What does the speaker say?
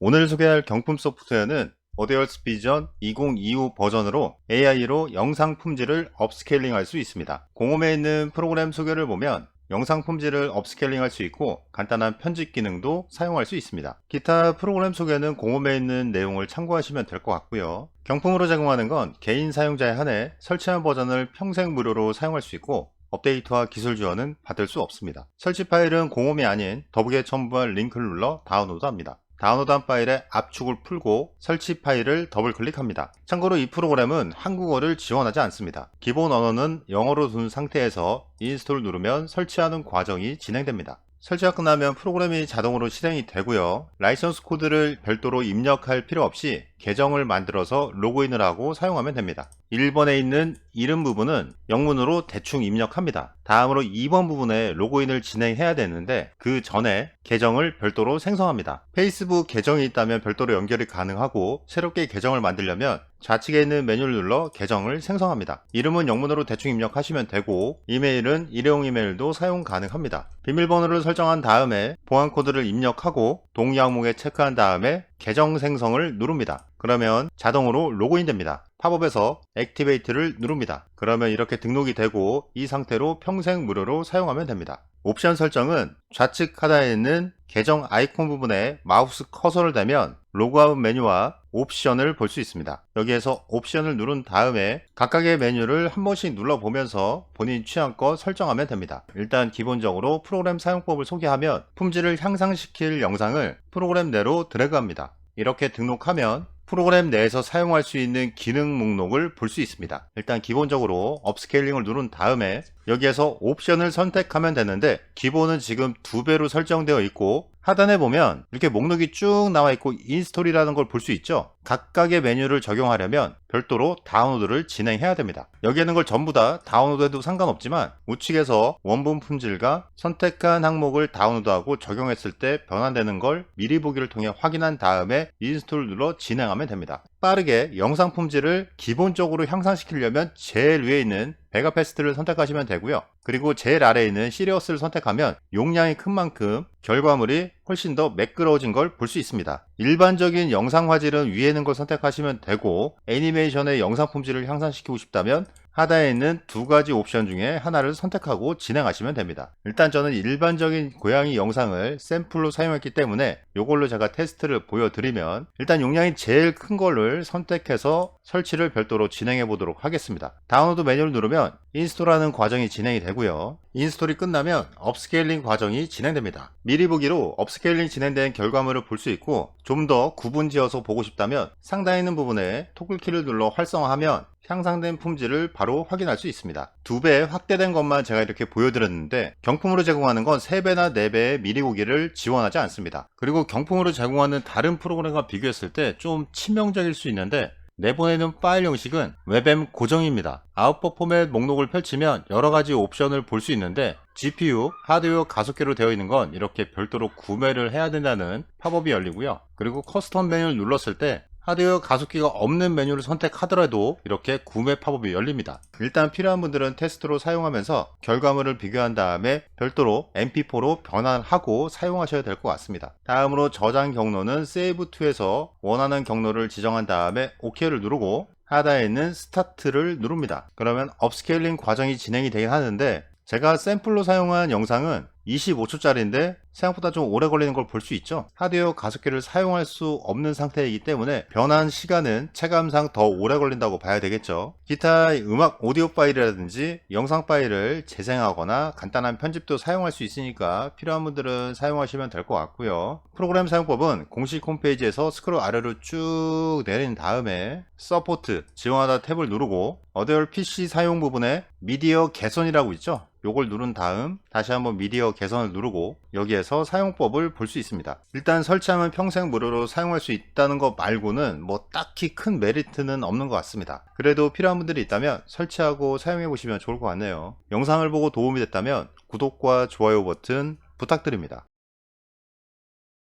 오늘 소개할 경품 소프트웨어는 오데얼스 비전 2025 버전으로 AI로 영상 품질을 업스케일링 할 수 있습니다. 공홈에 있는 프로그램 소개를 보면 영상 품질을 업스케일링 할 수 있고 간단한 편집 기능도 사용할 수 있습니다. 기타 프로그램 소개는 공홈에 있는 내용을 참고하시면 될 것 같고요. 경품으로 제공하는 건 개인 사용자에 한해 설치한 버전을 평생 무료로 사용할 수 있고 업데이트와 기술 지원은 받을 수 없습니다. 설치 파일은 공홈이 아닌 더북에 첨부한 링크를 눌러 다운로드합니다. 다운로드한 파일의 압축을 풀고 설치 파일을 더블 클릭합니다. 참고로 이 프로그램은 한국어를 지원하지 않습니다. 기본 언어는 영어로 둔 상태에서 인스톨 누르면 설치하는 과정이 진행됩니다. 설치가 끝나면 프로그램이 자동으로 실행이 되고요. 라이선스 코드를 별도로 입력할 필요 없이 계정을 만들어서 로그인을 하고 사용하면 됩니다. 1번에 있는 이름 부분은 영문으로 대충 입력합니다. 다음으로 2번 부분에 로그인을 진행해야 되는데 그 전에 계정을 별도로 생성합니다. 페이스북 계정이 있다면 별도로 연결이 가능하고 새롭게 계정을 만들려면 좌측에 있는 메뉴를 눌러 계정을 생성합니다. 이름은 영문으로 대충 입력하시면 되고 이메일은 일회용 이메일도 사용 가능합니다. 비밀번호를 설정한 다음에 보안 코드를 입력하고 동의 항목에 체크한 다음에 계정 생성을 누릅니다. 그러면 자동으로 로그인 됩니다. 팝업에서 액티베이트를 누릅니다. 그러면 이렇게 등록이 되고 이 상태로 평생 무료로 사용하면 됩니다. 옵션 설정은 좌측 하단에 있는 계정 아이콘 부분에 마우스 커서를 대면 로그아웃 메뉴와 옵션을 볼 수 있습니다. 여기에서 옵션을 누른 다음에 각각의 메뉴를 한 번씩 눌러보면서 본인 취향껏 설정하면 됩니다. 일단 기본적으로 프로그램 사용법을 소개하면 품질을 향상시킬 영상을 프로그램 내로 드래그합니다. 이렇게 등록하면 프로그램 내에서 사용할 수 있는 기능 목록을 볼 수 있습니다. 일단 기본적으로 업스케일링을 누른 다음에 여기에서 옵션을 선택하면 되는데 기본은 지금 두 배로 설정되어 있고 하단에 보면 이렇게 목록이 쭉 나와 있고 인스톨이라는 걸 볼 수 있죠. 각각의 메뉴를 적용하려면 별도로 다운로드를 진행해야 됩니다. 여기 있는 걸 전부 다 다운로드해도 상관없지만 우측에서 원본 품질과 선택한 항목을 다운로드하고 적용했을 때 변환되는 걸 미리 보기를 통해 확인한 다음에 인스톨 눌러 진행하면 됩니다. 빠르게 영상 품질을 기본적으로 향상시키려면 제일 위에 있는 베가패스트를 선택하시면 되고요. 그리고 제일 아래에 있는 시리어스를 선택하면 용량이 큰 만큼 결과물이 훨씬 더 매끄러워진 걸 볼 수 있습니다. 일반적인 영상 화질은 위에 있는 걸 선택하시면 되고 애니메이션의 영상 품질을 향상시키고 싶다면 하단에 있는 두 가지 옵션 중에 하나를 선택하고 진행하시면 됩니다. 일단 저는 일반적인 고양이 영상을 샘플로 사용했기 때문에 이걸로 제가 테스트를 보여드리면 일단 용량이 제일 큰 거를 선택해서 설치를 별도로 진행해 보도록 하겠습니다. 다운로드 메뉴를 누르면 인스톨하는 과정이 진행이 되고요. 인스톨이 끝나면 업스케일링 과정이 진행됩니다. 미리 보기로 업스케일링 진행된 결과물을 볼 수 있고 좀 더 구분 지어서 보고 싶다면 상단에 있는 부분에 토글키를 눌러 활성화하면 향상된 품질을 바로 확인할 수 있습니다. 두배 확대된 것만 제가 이렇게 보여드렸는데 경품으로 제공하는 건 3배나 4배의 미리 보기를 지원하지 않습니다. 그리고 경품으로 제공하는 다른 프로그램과 비교했을 때 좀 치명적일 수 있는데 내보내는 파일 형식은 웹엠 고정입니다. 아웃풋 포맷 목록을 펼치면 여러 가지 옵션을 볼 수 있는데 GPU, 하드웨어 가속기로 되어 있는 건 이렇게 별도로 구매를 해야 된다는 팝업이 열리고요. 그리고 커스텀 메뉴를 눌렀을 때 하드웨어 가속기가 없는 메뉴를 선택하더라도 이렇게 구매 팝업이 열립니다. 일단 필요한 분들은 테스트로 사용하면서 결과물을 비교한 다음에 별도로 mp4로 변환하고 사용하셔야 될 것 같습니다. 다음으로 저장 경로는 save to에서 원하는 경로를 지정한 다음에 OK를 누르고 하단에 있는 스타트를 누릅니다. 그러면 업스케일링 과정이 진행이 되긴 하는데 제가 샘플로 사용한 영상은 25초짜리인데 생각보다 좀 오래 걸리는 걸 볼 수 있죠. 하드웨어 가속기를 사용할 수 없는 상태이기 때문에 변환 시간은 체감상 더 오래 걸린다고 봐야 되겠죠. 기타 음악 오디오 파일이라든지 영상 파일을 재생하거나 간단한 편집도 사용할 수 있으니까 필요한 분들은 사용하시면 될 것 같고요. 프로그램 사용법은 공식 홈페이지에서 스크롤 아래로 쭉 내린 다음에 서포트 지원하다 탭을 누르고 어데얼 PC 사용 부분에 미디어 개선이라고 있죠. 요걸 누른 다음 다시 한번 미디어 개선을 누르고 여기에서 사용법을 볼 수 있습니다. 일단 설치하면 평생 무료로 사용할 수 있다는 것 말고는 뭐 딱히 큰 메리트는 없는 것 같습니다. 그래도 필요한 분들이 있다면 설치하고 사용해 보시면 좋을 것 같네요. 영상을 보고 도움이 됐다면 구독과 좋아요 버튼 부탁드립니다.